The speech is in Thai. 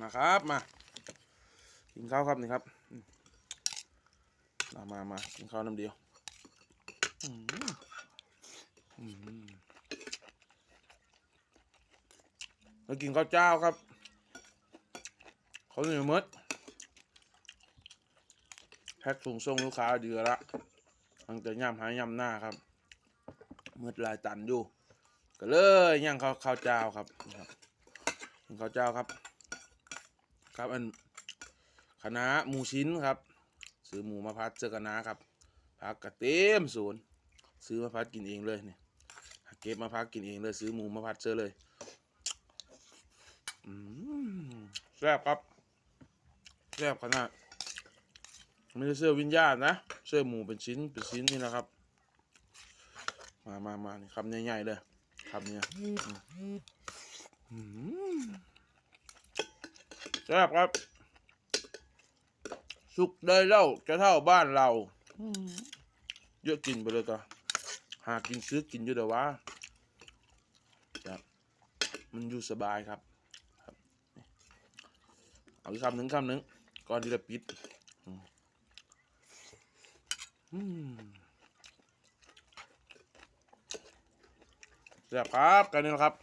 มาครับมากินข้าวครับนี่ครับมามามากินข้าวน้ำเดียวแล้วกินข้าวเจ้าครับเขาเหนียวมดแพ็คถุงส่งลูกค้าเดือละมันจะย่ำหายย่ำหน้าครับมืดลายตันอยู่ ก็เลยย่างข้าวข้าวเจ้าครับข้าวเจ้าครับ ครับอันคณะหมูชิ้นครับ ซื้อหมูมาพัดเจอคณะครับพักกระเต็มศูนย์ซื้อมาพัดกินเองเลยเนี่ยเก็บมาพักกินเองเลยซื้อหมูมาพัดเจอเลยแซ่บครับแซ่บขนาดไม่ใช่เสื้อวิญญาณนะเสื้อหมูเป็นชิ้นเป็นชิ้นนี่นะครับ มามามานี่คำใหญ่ๆเลยคำเนี้ยอืม แซ่บครับ สุกได้แล้วจะเท่าบ้านเราอืมเยอะกินไปเลยก็หากินซื้อกินอยู่แต่ว่าครับมันอยู่สบายครับครับนี่เอาอีกคำหนึ่งคำหนึ่งก่อนที่จะปิดอืมอืมแซ่บครับ กันนี่นะครับ